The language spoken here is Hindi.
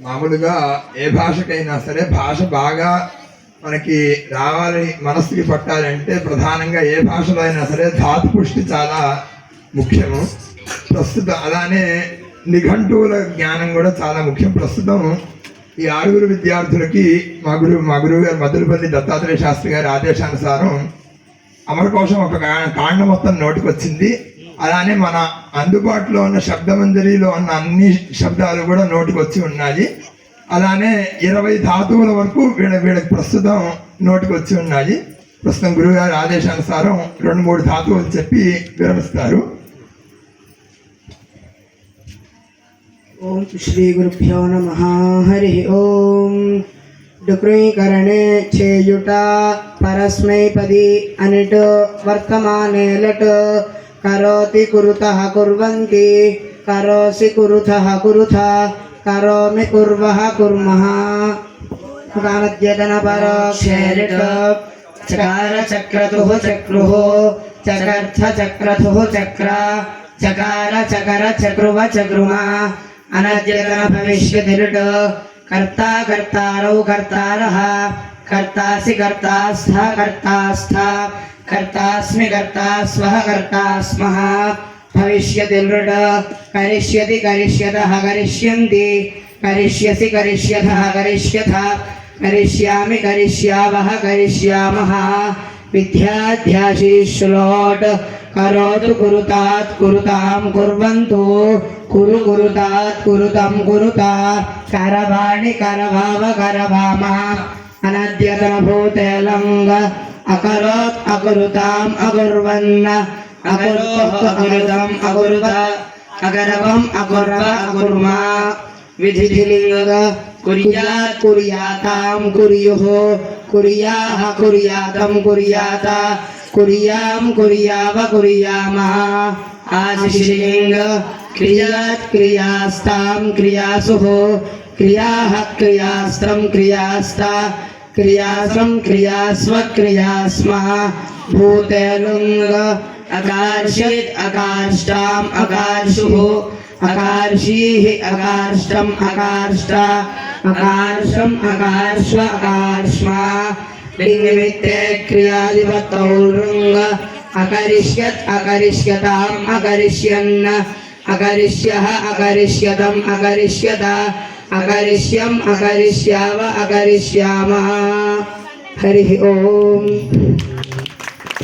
మామూలుగా ఏ భాషకైనా సరే భాష బాగా మనకి రావాలని మనస్సుకి పట్టాలంటే ప్రధానంగా ఏ భాషలో అయినా సరే ధాతు పుష్టి చాలా ముఖ్యము. ప్రస్తుతం అలానే నిఘంటువుల జ్ఞానం కూడా చాలా ముఖ్యం. ప్రస్తుతం ఈ ఆరుగురు విద్యార్థులకి మా గురువు మా గురువు గారు మధురపల్లి దత్తాత్రేయ శాస్త్రి గారి ఆదేశానుసారం అమరకోశం ఒక కాండ మొత్తం నోటికి వచ్చింది అలానే మన అందుబాటులో ఉన్న శబ్దమంజరిలో ఉన్న అన్ని శబ్దాలు కూడా నోటికి వచ్చి ఉన్నాయి. అలానే ఇరవై ధాతువుల వరకు వీళ్ళ వీళ్ళకి ప్రస్తుతం నోటికి వచ్చి ఉన్నాయి. ప్రస్తుతం గురువుగారి ఆదేశానుసారం రెండు మూడు ధాతువులు చెప్పి విరమిస్తారు ఓం శ్రీ గురుభ్యో నమ. హరి ఓం. డుక్రీకరణే చేయుట పరస్మైపది అనిటు వర్తమానే లట్ करोति कुरुतः कुर्वन्ति। करोसि कुरुथः कुरुथ। करोमि कुर्वः कुर्मः। चकारचक्रतुः चक्रुः। चकर्थचक्रतुः चक्र। चकार चकर चक्रुव चक्रुमा। अनद्यतन भविष्यति कर्ता कर्तारौ कर्तारः। कर्तासि कर्ता सः कर्तास्था, कर्तास्मि कर्ता स्वः कर्ता स्मः भविष्यति नृड करिष्यति करिष्यतः, करिष्यन्ति। करिष्यसि करिष्यथः करिष्यथ, करिष्यामि करिष्यावः, करिष्यामः। विद्याध्याशीश्लोट् करोतु कुरुतात् कुरुतां कुर्वन्तु। कुरु कुरुतात् कुरुतं कुरुता। करवाणि करभाव करभामः। अनद्यतनभूतेलङ्ग अकरोत् अकुरुताम् अकुर्वन्न अकुरोः अकुरुतम् अकुरुत अकरवम् अकुर्व अकुर्मा विधिलिङ्ग कुर्यात् कुर्याताम् कुर्युः कुर्याः कुर्यातम् कुर्यात कुर्याम् कुर्याव कुर्यामः आशिषिलिङ्ग क्रियात् क्रियास्ताम् क्रियासुः क्रियाः क्रियास्त्रम् क्रियास्ता क्रियासं क्रिया स्वक्रिया स्मः भूतेलुङ्ग अकार्षित् अकार्ष्टाम् अकार्षुः, अकार्षीः अकार्ष्टम् अकार्ष्टा, अकार्षम् अकार्ष्व अकार्ष्मा। लिङ्गमित्ते क्रियादिवतौ लृङ्ग अकरिष्यत् अकरिष्यताम् अकरिष्यन्न, अकरिष्यः अकरिष्यतम् अकरिष्यता। अकरिष्यम अकरिष्याव अकरिष्यामः। हरि ओम।